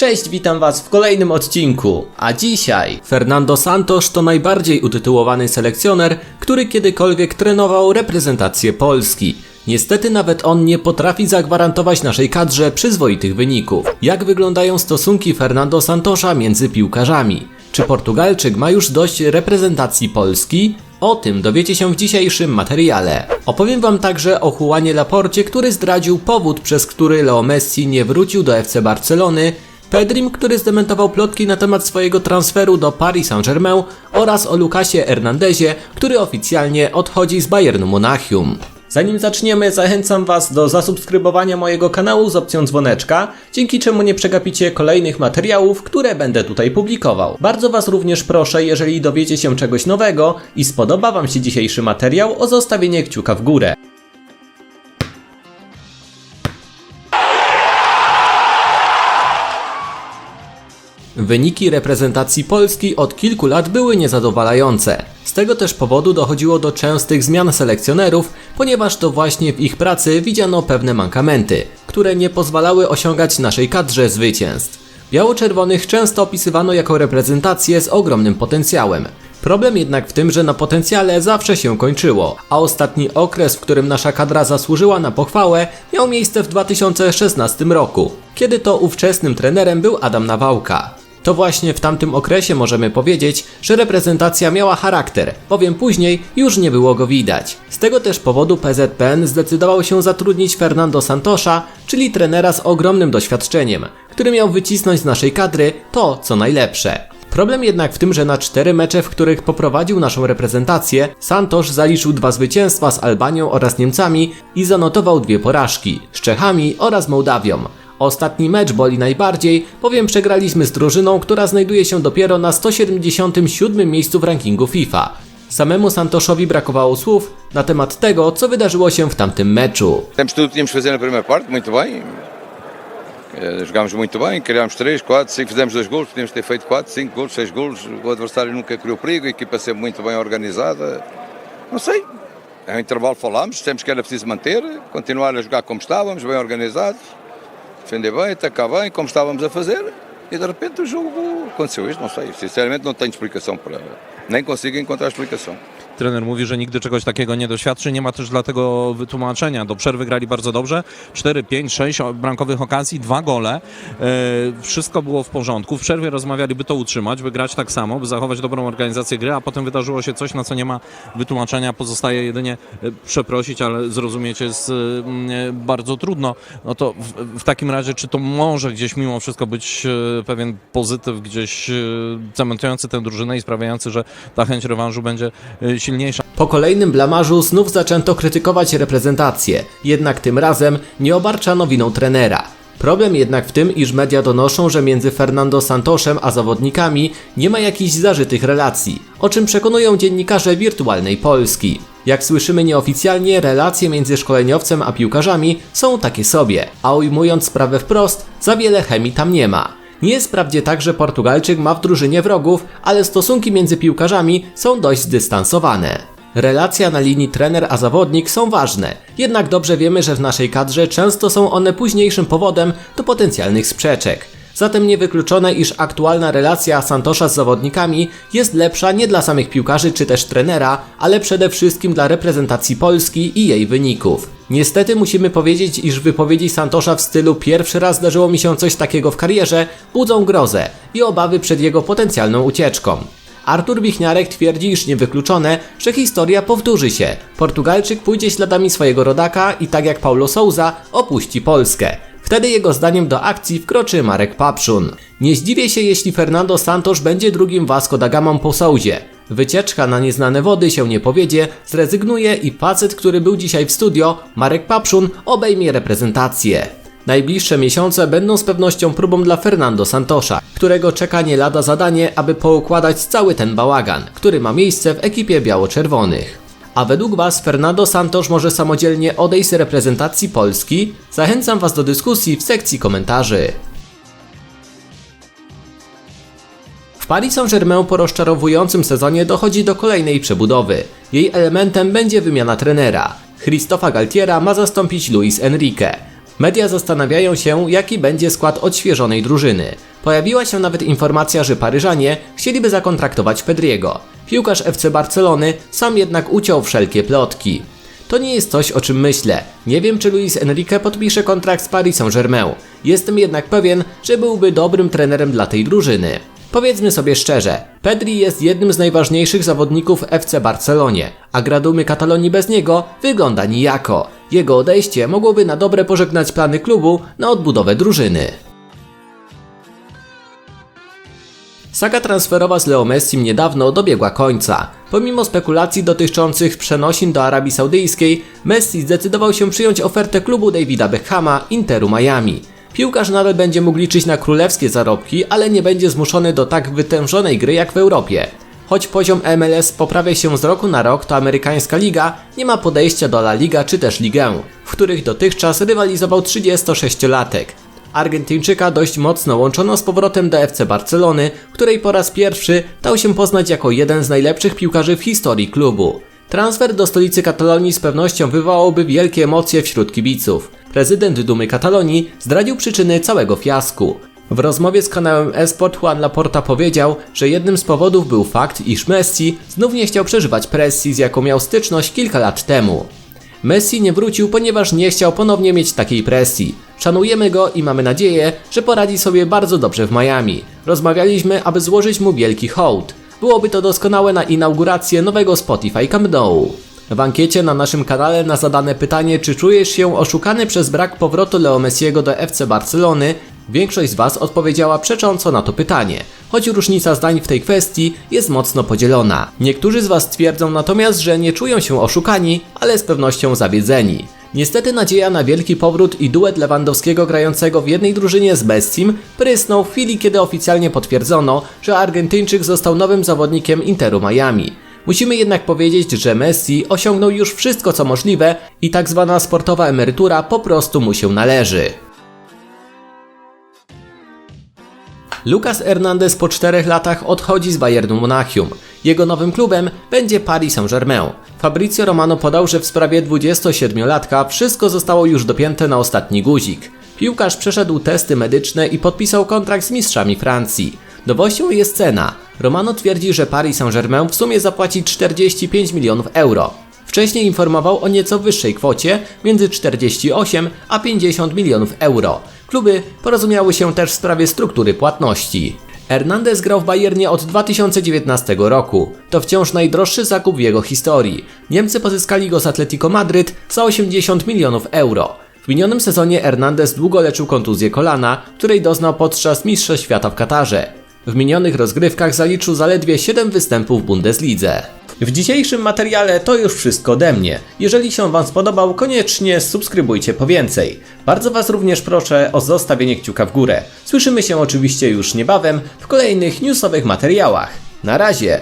Cześć, witam Was w kolejnym odcinku. A dzisiaj Fernando Santos to najbardziej utytułowany selekcjoner, który kiedykolwiek trenował reprezentację Polski. Niestety nawet on nie potrafi zagwarantować naszej kadrze przyzwoitych wyników. Jak wyglądają stosunki Fernando Santosza między piłkarzami? Czy Portugalczyk ma już dość reprezentacji Polski? O tym dowiecie się w dzisiejszym materiale. Opowiem wam także o Juanie Laporcie, który zdradził powód, przez który Leo Messi nie wrócił do FC Barcelony, Pedrim, który zdementował plotki na temat swojego transferu do Paris Saint-Germain oraz o Lukasie Hernandezie, który oficjalnie odchodzi z Bayernu Monachium. Zanim zaczniemy, zachęcam Was do zasubskrybowania mojego kanału z opcją dzwoneczka, dzięki czemu nie przegapicie kolejnych materiałów, które będę tutaj publikował. Bardzo Was również proszę, jeżeli dowiecie się czegoś nowego i spodoba Wam się dzisiejszy materiał, o zostawienie kciuka w górę. Wyniki reprezentacji Polski od kilku lat były niezadowalające. Z tego też powodu dochodziło do częstych zmian selekcjonerów, ponieważ to właśnie w ich pracy widziano pewne mankamenty, które nie pozwalały osiągać naszej kadrze zwycięstw. Biało-czerwonych często opisywano jako reprezentację z ogromnym potencjałem. Problem jednak w tym, że na potencjale zawsze się kończyło, a ostatni okres, w którym nasza kadra zasłużyła na pochwałę, miał miejsce w 2016 roku, kiedy to ówczesnym trenerem był Adam Nawałka. To właśnie w tamtym okresie możemy powiedzieć, że reprezentacja miała charakter, bowiem później już nie było go widać. Z tego też powodu PZPN zdecydował się zatrudnić Fernando Santosza, czyli trenera z ogromnym doświadczeniem, który miał wycisnąć z naszej kadry to, co najlepsze. Problem jednak w tym, że na cztery mecze, w których poprowadził naszą reprezentację, Santosz zaliczył dwa zwycięstwa z Albanią oraz Niemcami i zanotował dwie porażki z Czechami oraz Mołdawią. Ostatni mecz boli najbardziej, bowiem przegraliśmy z drużyną, która znajduje się dopiero na 177 miejscu w rankingu FIFA. Samemu Santoszowi brakowało słów na temat tego, co wydarzyło się w tamtym meczu. Temos tudo tínhamos fazer na primeira parte, muito bem. Jogámos muito bem, criámos 3, 4, 5, fizemos 2 gols, podíamos ter feito 4, 5 gols, 6 gols. O adversário nunca criou perigo, a equipa sempre muito bem organizada. Não sei. Ao intervalo falámos, dissemos que era preciso manter, continuar a jogar como estávamos, bem organizados, defender bem, atacar bem, como estávamos a fazer. E de repente o jogo aconteceu isto, não sei. Sinceramente não tenho explicação para. Nem consigo encontrar explicação. Trener mówi, że nigdy czegoś takiego nie doświadczy. Nie ma też dlatego wytłumaczenia. Do przerwy grali bardzo dobrze. 4, 5, 6 bramkowych okazji, dwa gole. E, wszystko było w porządku. W przerwie rozmawiali, by to utrzymać, by grać tak samo, by zachować dobrą organizację gry, a potem wydarzyło się coś, na co nie ma wytłumaczenia. Pozostaje jedynie e, przeprosić, ale zrozumieć jest bardzo trudno. No to w, w takim razie, czy to może gdzieś mimo wszystko być e, pewien pozytyw, gdzieś cementujący tę drużynę i sprawiający, że ta chęć rewanżu będzie e, silniejsza? Po kolejnym blamarzu znów zaczęto krytykować reprezentację, jednak tym razem nie obarczano winą trenera. Problem jednak w tym, iż media donoszą, że między Fernando Santoszem a zawodnikami nie ma jakichś zażytych relacji, o czym przekonują dziennikarze wirtualnej Polski. Jak słyszymy nieoficjalnie, relacje między szkoleniowcem a piłkarzami są takie sobie, a ujmując sprawę wprost, za wiele chemii tam nie ma. Nie jest wprawdzie tak, że Portugalczyk ma w drużynie wrogów, ale stosunki między piłkarzami są dość zdystansowane. Relacja na linii trener a zawodnik są ważne, jednak dobrze wiemy, że w naszej kadrze często są one późniejszym powodem do potencjalnych sprzeczek. Zatem niewykluczone, iż aktualna relacja Santosza z zawodnikami jest lepsza nie dla samych piłkarzy czy też trenera, ale przede wszystkim dla reprezentacji Polski i jej wyników. Niestety musimy powiedzieć, iż wypowiedzi Santosza w stylu pierwszy raz zdarzyło mi się coś takiego w karierze budzą grozę i obawy przed jego potencjalną ucieczką. Artur Wichniarek twierdzi, iż niewykluczone, że historia powtórzy się. Portugalczyk pójdzie śladami swojego rodaka i tak jak Paulo Souza opuści Polskę. Wtedy jego zdaniem do akcji wkroczy Marek Papszun. Nie zdziwię się, jeśli Fernando Santos będzie drugim Vasco da Gamą po Souzie. Wycieczka na nieznane wody się nie powiedzie, zrezygnuje i facet, który był dzisiaj w studio, Marek Papszun, obejmie reprezentację. Najbliższe miesiące będą z pewnością próbą dla Fernando Santosza, którego czeka nie lada zadanie, aby poukładać cały ten bałagan, który ma miejsce w ekipie biało-czerwonych. A według Was Fernando Santos może samodzielnie odejść z reprezentacji Polski? Zachęcam Was do dyskusji w sekcji komentarzy. W Paris Saint-Germain po rozczarowującym sezonie dochodzi do kolejnej przebudowy. Jej elementem będzie wymiana trenera. Christofa Galtiera ma zastąpić Luis Enrique. Media zastanawiają się, jaki będzie skład odświeżonej drużyny. Pojawiła się nawet informacja, że Paryżanie chcieliby zakontraktować Pedriego. Piłkarz FC Barcelony sam jednak uciął wszelkie plotki. To nie jest coś, o czym myślę. Nie wiem, czy Luis Enrique podpisze kontrakt z Paris Saint-Germain. Jestem jednak pewien, że byłby dobrym trenerem dla tej drużyny. Powiedzmy sobie szczerze, Pedri jest jednym z najważniejszych zawodników FC Barcelonie, a gra dumy Katalonii bez niego wygląda nijako. Jego odejście mogłoby na dobre pożegnać plany klubu na odbudowę drużyny. Saga transferowa z Leo Messim niedawno dobiegła końca. Pomimo spekulacji dotyczących przenosin do Arabii Saudyjskiej, Messi zdecydował się przyjąć ofertę klubu Davida Beckhama Interu Miami. Piłkarz nadal będzie mógł liczyć na królewskie zarobki, ale nie będzie zmuszony do tak wytężonej gry jak w Europie. Choć poziom MLS poprawia się z roku na rok, to amerykańska liga nie ma podejścia do La Liga czy też Ligę, w których dotychczas rywalizował 36-latek. Argentyńczyka dość mocno łączono z powrotem do FC Barcelony, której po raz pierwszy dał się poznać jako jeden z najlepszych piłkarzy w historii klubu. Transfer do stolicy Katalonii z pewnością wywołałby wielkie emocje wśród kibiców. Prezydent Dumy Katalonii zdradził przyczyny całego fiasku. W rozmowie z kanałem Esport Juan Laporta powiedział, że jednym z powodów był fakt, iż Messi znów nie chciał przeżywać presji, z jaką miał styczność kilka lat temu. Messi nie wrócił, ponieważ nie chciał ponownie mieć takiej presji. Szanujemy go i mamy nadzieję, że poradzi sobie bardzo dobrze w Miami. Rozmawialiśmy, aby złożyć mu wielki hołd. Byłoby to doskonałe na inaugurację nowego Spotify Camp Nou. W ankiecie na naszym kanale na zadane pytanie, czy czujesz się oszukany przez brak powrotu Leo Messiego do FC Barcelony, większość z Was odpowiedziała przecząco na to pytanie, choć różnica zdań w tej kwestii jest mocno podzielona. Niektórzy z Was twierdzą natomiast, że nie czują się oszukani, ale z pewnością zawiedzeni. Niestety nadzieja na wielki powrót i duet Lewandowskiego grającego w jednej drużynie z Messim prysnął w chwili, kiedy oficjalnie potwierdzono, że Argentyńczyk został nowym zawodnikiem Interu Miami. Musimy jednak powiedzieć, że Messi osiągnął już wszystko co możliwe i tak zwana sportowa emerytura po prostu mu się należy. Lucas Hernandez po czterech latach odchodzi z Bayernu Monachium. Jego nowym klubem będzie Paris Saint-Germain. Fabrizio Romano podał, że w sprawie 27-latka wszystko zostało już dopięte na ostatni guzik. Piłkarz przeszedł testy medyczne i podpisał kontrakt z mistrzami Francji. Nowością jest cena. Romano twierdzi, że Paris Saint-Germain w sumie zapłaci 45 milionów euro. Wcześniej informował o nieco wyższej kwocie, między 48 a 50 milionów euro. Kluby porozumiały się też w sprawie struktury płatności. Hernandez grał w Bayernie od 2019 roku. To wciąż najdroższy zakup w jego historii. Niemcy pozyskali go z Atletico Madryt za 80 milionów euro. W minionym sezonie Hernandez długo leczył kontuzję kolana, której doznał podczas Mistrzostw Świata w Katarze. W minionych rozgrywkach zaliczył zaledwie 7 występów w Bundeslidze. W dzisiejszym materiale to już wszystko ode mnie. Jeżeli się Wam spodobał, koniecznie subskrybujcie po więcej. Bardzo Was również proszę o zostawienie kciuka w górę. Słyszymy się oczywiście już niebawem w kolejnych newsowych materiałach. Na razie,